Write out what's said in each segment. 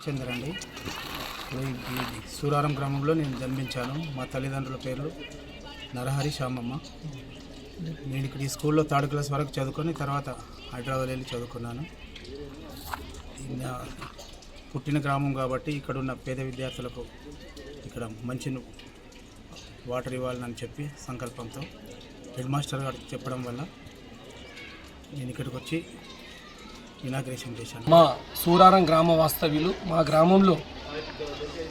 రామచంద్ర అండి ఈ- సూరారం గ్రామంలో నేను జన్మించాను. మా తల్లిదండ్రుల పేర్లు నరహరి శ్యామమ్మ. నేను ఇక్కడ ఈ స్కూల్లో థర్డ్ క్లాస్ వరకు చదువుకొని తర్వాత హైదరాబాద్ వెళ్ళి చదువుకున్నాను. పుట్టిన గ్రామం కాబట్టి ఇక్కడ ఉన్న పేద విద్యార్థులకు ఇక్కడ మంచి వాటర్ ఇవ్వాలని చెప్పి సంకల్పంతో హెడ్ మాస్టర్ గారు చెప్పడం వల్ల నేను ఇక్కడికి వచ్చి ఇనాగ్రేషన్ చేశాను. మా సూరారం గ్రామ వాస్తవ్యులు మా గ్రామంలో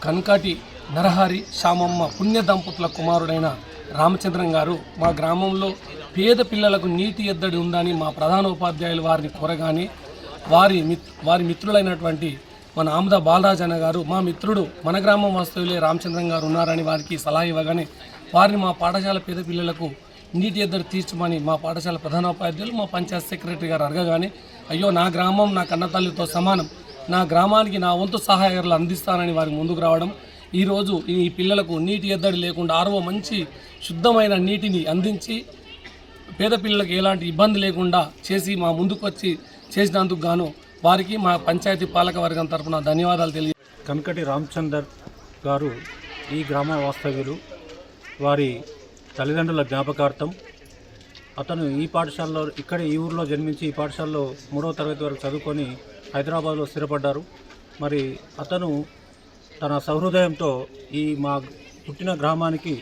కన్కాటి నరహరి శ్యామమ్మ పుణ్య దంపతుల కుమారుడైన రామచంద్రం గారు మా గ్రామంలో పేద పిల్లలకు నీటి ఎద్దడి ఉందని మా ప్రధాన ఉపాధ్యాయులు వారిని కోరగానే వారి వారి మిత్రులైనటువంటి మన ఆముద బాలరాజ్ అన్న గారు మా మిత్రుడు మన గ్రామం వాస్తవులే రామచంద్రం గారు ఉన్నారని వారికి సలహా ఇవ్వగానే వారిని మా పాఠశాల పేద పిల్లలకు నీటి ఎద్దడి తీర్చమని మా పాఠశాల ప్రధానోపాధ్యాయులు మా పంచాయత్ సెక్రటరీ గారు అడగగానే అయ్యో నా గ్రామం నా కన్నతల్లితో సమానం. నా గ్రామానికి నా వంతు సహాయకులు అందిస్తానని వారికి ముందుకు రావడం ఈరోజు ఈ పిల్లలకు నీటి ఎద్దడి లేకుండా ఆరో మంచి శుద్ధమైన నీటిని అందించి పేద పిల్లలకు ఎలాంటి ఇబ్బంది లేకుండా చేసి మా ముందుకు వచ్చి చేసినందుకు గాను వారికి మా పంచాయతీ పాలక వర్గం తరపున ధన్యవాదాలు తెలియ కనకటి రామచందర్ గారు ఈ గ్రామ వాస్తవ్యులు వారి తల్లిదండ్రుల జ్ఞాపకార్థం అతను ఈ పాఠశాలలో ఇక్కడ ఈ ఊరిలో జన్మించి ఈ పాఠశాలలో మూడవ తరగతి వరకు చదువుకొని హైదరాబాద్లో స్థిరపడ్డారు. మరి అతను తన సహృదయంతో ఈ మా పుట్టిన గ్రామానికి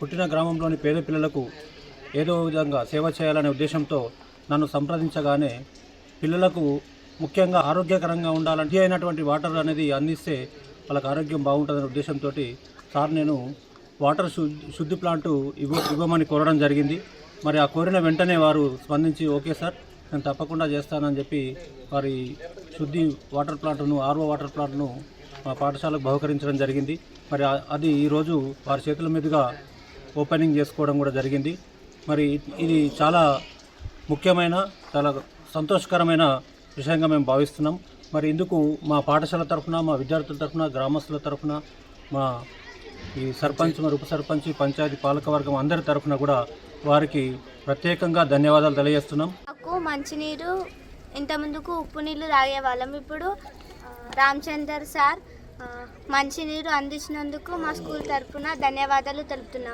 పుట్టిన గ్రామంలోని పేద పిల్లలకు ఏదో విధంగా సేవ చేయాలనే ఉద్దేశంతో నన్ను సంప్రదించగానే పిల్లలకు ముఖ్యంగా ఆరోగ్యకరంగా ఉండాలంటే అయినటువంటి వాటర్ అనేది అందిస్తే వాళ్ళకి ఆరోగ్యం బాగుంటుందనే ఉద్దేశంతో సార్ నేను వాటర్ శుద్ధి శుద్ధి ప్లాంట్ ఇవ్వ ఇవ్వమని కోరడం జరిగింది. మరి ఆ కోరిన వెంటనే వారు స్పందించి ఓకే సార్ నేను తప్పకుండా చేస్తానని చెప్పి వారి శుద్ధి వాటర్ ప్లాంట్ను ఆర్ఓ వాటర్ ప్లాంట్ను మా పాఠశాలకు బహుకరించడం జరిగింది. మరి అది ఈరోజు వారి చేతుల మీదుగా ఓపెనింగ్ చేసుకోవడం కూడా జరిగింది. మరి ఇది చాలా ముఖ్యమైన చాలా సంతోషకరమైన విషయంగా మేము భావిస్తున్నాం. మరి ఇందుకు మా పాఠశాల తరఫున మా విద్యార్థుల తరఫున గ్రామస్తుల తరఫున మా ఈ సర్పంచ్ మరి ఉప సర్పంచ్ పంచాయతీ పాలకవర్గం అందరి తరఫున కూడా వారికి ప్రత్యేకంగా ధన్యవాదాలు తెలియజేస్తున్నాం. మాకు మంచినీరు ఇంత ముందుకు ఉప్పు నీళ్ళు తాగేవాళ్ళం ఇప్పుడు. రామచందర్ సార్ మంచినీరు అందించినందుకు మా స్కూల్ తరఫున ధన్యవాదాలు తెలుపుతున్నాము.